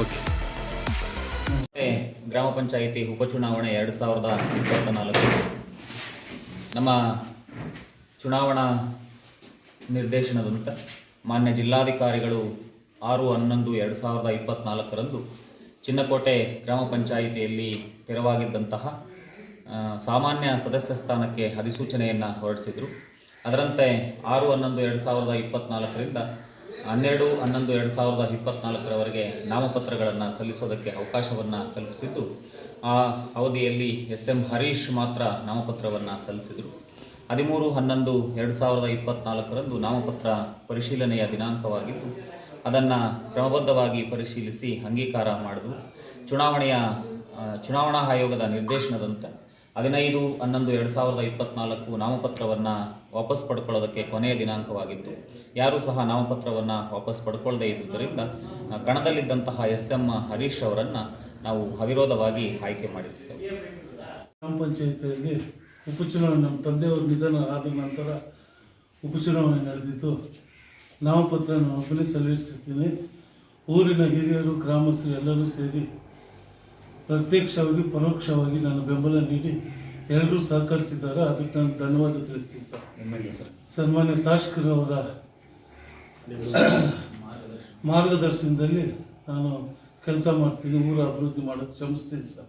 Okay. ಗ್ರಾಮ ಪಂಚಾಯಿತಿ ಉಪಚುನಾವಣೆ ಎರಡು ಸಾವಿರದ ಇಪ್ಪತ್ತ ನಾಲ್ಕು ನಮ್ಮ ಚುನಾವಣಾ ನಿರ್ದೇಶನದಂತ ಮಾನ್ಯ ಜಿಲ್ಲಾಧಿಕಾರಿಗಳು ಆರು ಹನ್ನೊಂದು ಎರಡು ಸಾವಿರದ ಇಪ್ಪತ್ತ್ನಾಲ್ಕರಂದು ಚಿನ್ನಕೋಟೆ ಗ್ರಾಮ ಪಂಚಾಯಿತಿಯಲ್ಲಿ ತೆರವಾಗಿದ್ದಂತಹ ಸಾಮಾನ್ಯ ಸದಸ್ಯ ಸ್ಥಾನಕ್ಕೆ ಅಧಿಸೂಚನೆಯನ್ನು ಹೊರಡಿಸಿದರು. ಅದರಂತೆ ಆರು ಹನ್ನೊಂದು ಎರಡು ಸಾವಿರದ ಇಪ್ಪತ್ತ್ನಾಲ್ಕರಿಂದ ಹನ್ನೆರಡು ಹನ್ನೊಂದು ಎರಡು ಸಾವಿರದ ಇಪ್ಪತ್ತ್ನಾಲ್ಕರವರೆಗೆ ನಾಮಪತ್ರಗಳನ್ನು ಸಲ್ಲಿಸೋದಕ್ಕೆ ಅವಕಾಶವನ್ನು ಕಲ್ಪಿಸಿದ್ದು. ಆ ಅವಧಿಯಲ್ಲಿ ಎಸ್ ಎಂ ಹರೀಶ್ ಮಾತ್ರ ನಾಮಪತ್ರವನ್ನು ಸಲ್ಲಿಸಿದರು. ಹದಿಮೂರು ಹನ್ನೊಂದು ಎರಡು ಸಾವಿರದ ಇಪ್ಪತ್ತ್ನಾಲ್ಕರಂದು ನಾಮಪತ್ರ ಪರಿಶೀಲನೆಯ ದಿನಾಂಕವಾಗಿದ್ದು, ಅದನ್ನು ಕ್ರಮಬದ್ಧವಾಗಿ ಪರಿಶೀಲಿಸಿ ಅಂಗೀಕಾರ ಮಾಡಿದ್ರು. ಚುನಾವಣೆಯ ಚುನಾವಣಾ ಆಯೋಗದ ನಿರ್ದೇಶನದಂತೆ. ಹದಿನೈದು, ಹನ್ನೊಂದು, ಎರಡು ಸಾವಿರದ ಇಪ್ಪತ್ನಾಲ್ಕು ನಾಮಪತ್ರವನ್ನು ವಾಪಸ್ ಪಡ್ಕೊಳ್ಳೋದಕ್ಕೆ ಕೊನೆಯ ದಿನಾಂಕವಾಗಿತ್ತು. ಯಾರೂ ಸಹ ನಾಮಪತ್ರವನ್ನು ವಾಪಸ್ ಪಡ್ಕೊಳ್ಳದೇ ಇದ್ದುದರಿಂದ, ಕಣದಲ್ಲಿದ್ದಂತಹ ಎಸ್ ಎಂ ಹರೀಶ್ ಅವರನ್ನು ನಾವು ಅವಿರೋಧವಾಗಿ ಆಯ್ಕೆ ಮಾಡಿರ್ತೇವೆ ಗ್ರಾಮ ಪಂಚಾಯಿತಿಯಲ್ಲಿ ಉಪಚುನಾವಣೆ, ನಮ್ಮ ತಂದೆಯವರು ನಿಧನ ಆದ ನಂತರ ಉಪಚುನಾವಣೆ ನಡೆದಿತ್ತು. ನಾಮಪತ್ರ ನಾನು ಒಬ್ಬನೇ ಊರಿನ ಹಿರಿಯರು, ಗ್ರಾಮಸ್ಥರು ಎಲ್ಲರೂ ಸೇರಿ ಪ್ರತ್ಯಕ್ಷವಾಗಿ ಪರೋಕ್ಷವಾಗಿ ನಾನು ಬೆಂಬಲ ನೀಡಿ ಎಲ್ಲರೂ ಸಹಕರಿಸಿದ್ದಾರೆ. ಅದಕ್ಕೆ ನಾನು ಧನ್ಯವಾದ ತಿಳಿಸ್ತೀನಿ ಸರ್. ಸನ್ಮಾನ್ಯ ಶಾಸಕರವರ ಮಾರ್ಗದರ್ಶನದಲ್ಲಿ ನಾನು ಕೆಲಸ ಮಾಡ್ತೀನಿ ಊರ ಅಭಿವೃದ್ಧಿ ಮಾಡೋಕ್ಕೆ ಶ್ರಮಿಸ್ತೀನಿ ಸರ್.